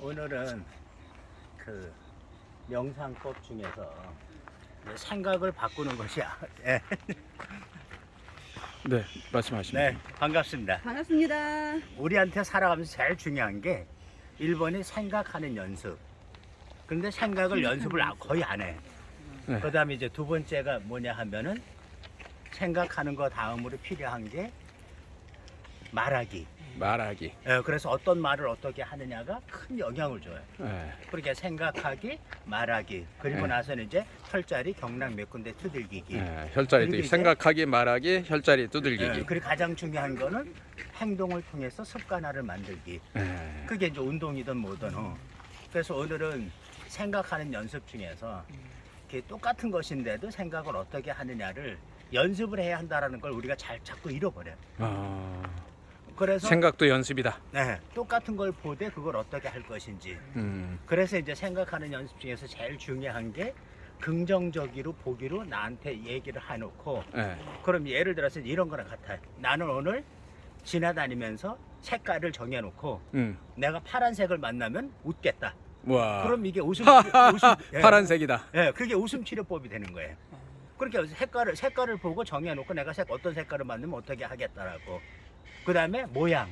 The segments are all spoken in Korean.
오늘은 그 명상법 중에서 생각을 바꾸는 것이야. 예. 네, 말씀하십니다. 네, 반갑습니다. 반갑습니다. 우리한테 살아가면서 제일 중요한 게 1번이 생각하는 연습. 근데 생각을 연습을 아- 거의 안 해. 네. 그 다음에 이제 두 번째가 뭐냐 하면은 생각하는 거 다음으로 필요한 게 말하기. 말하기. 예, 그래서 어떤 말을 어떻게 하느냐가 큰 영향을 줘요. 네. 그러니까 생각하기, 말하기. 그리고 네. 나서는 이제 혈자리, 경락 몇 군데 두들기기. 네, 혈자리 그리고 두 이제- 생각하기, 말하기, 혈자리 예, 두들기기. 그리고 가장 중요한 거는 행동을 통해서 습관화를 만들기. 네. 그게 이제 운동이든 뭐든. 어. 그래서 오늘은 생각하는 연습 중에서 이렇게 똑같은 것인데도 생각을 어떻게 하느냐를 연습을 해야 한다라는 걸 우리가 잘 자꾸 잃어버려요. 아, 그래서 생각도 연습이다. 네, 똑같은 걸 보되 그걸 어떻게 할 것인지. 음, 그래서 이제 생각하는 연습 중에서 제일 중요한 게 긍정적으로 보기로 나한테 얘기를 해놓고 네. 그럼 예를 들어서 이런 거랑 같아요. 나는 오늘 지나다니면서 색깔을 정해놓고 음, 내가 파란색을 만나면 웃겠다. 와. 그럼 이게 웃음, 웃음 예, 아. 파란색이다. 예, 그게 웃음 치료법이 되는 거예요. 그렇게 색깔을 색깔을 보고 정해놓고 내가 색 어떤 색깔을 만나면 어떻게 하겠다라고. 그 다음에 모양.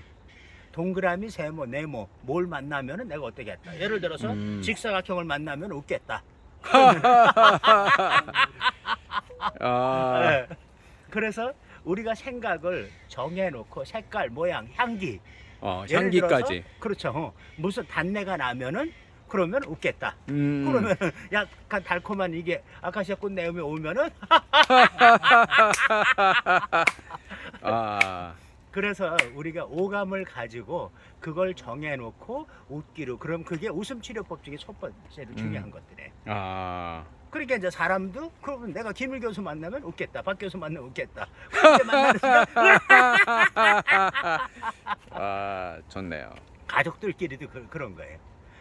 동그라미, 세모, 네모 뭘 만나면은 내가 어떻게 했다. 예를 들어서 음. 직사각형을 만나면 웃겠다. 아, 예. 그래서 우리가 생각을 정해놓고 색깔, 모양, 향기. 어, 예를 향기까지. 들어서 그렇죠. 어, 무슨 단내가 나면은 그러면 웃겠다. 음, 그러면 약간 달콤한 이게 아카시아 꽃 내음이 오면은 아, 그래서 우리가 오감을 가지고 그걸 정해놓고 웃기로 그럼 그게 웃음 치료법 중에 첫 번째로 중요한 음. 것들이에요. 아, 그러니까 이제 사람도 그러면 내가 김일 교수 만나면 웃겠다, 박 교수 만나면 웃겠다. 그렇게 만나는 아, 좋네요. 가족들끼리도 그, 그런 거예요.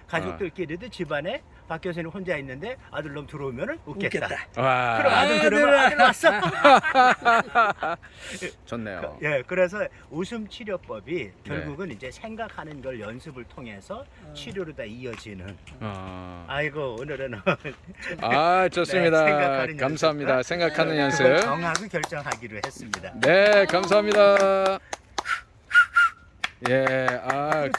가족들끼리도 집안에 박 교수님 혼자 있는데 아들 놈 들어오면은 웃겠다. 와, 그럼 아들 들어오면 아들 왔어. 좋네요. 예, 그래서 웃음 치료법이 결국은 이제 생각하는 걸 연습을 통해서 치료로 다 이어지는. 어. 아이고 오늘은 아, 좋습니다. 네, 생각하는 감사합니다. 연습과 생각하는 그걸 연습. 정하고 결정하기로 했습니다. 네, 감사합니다. 예, 아,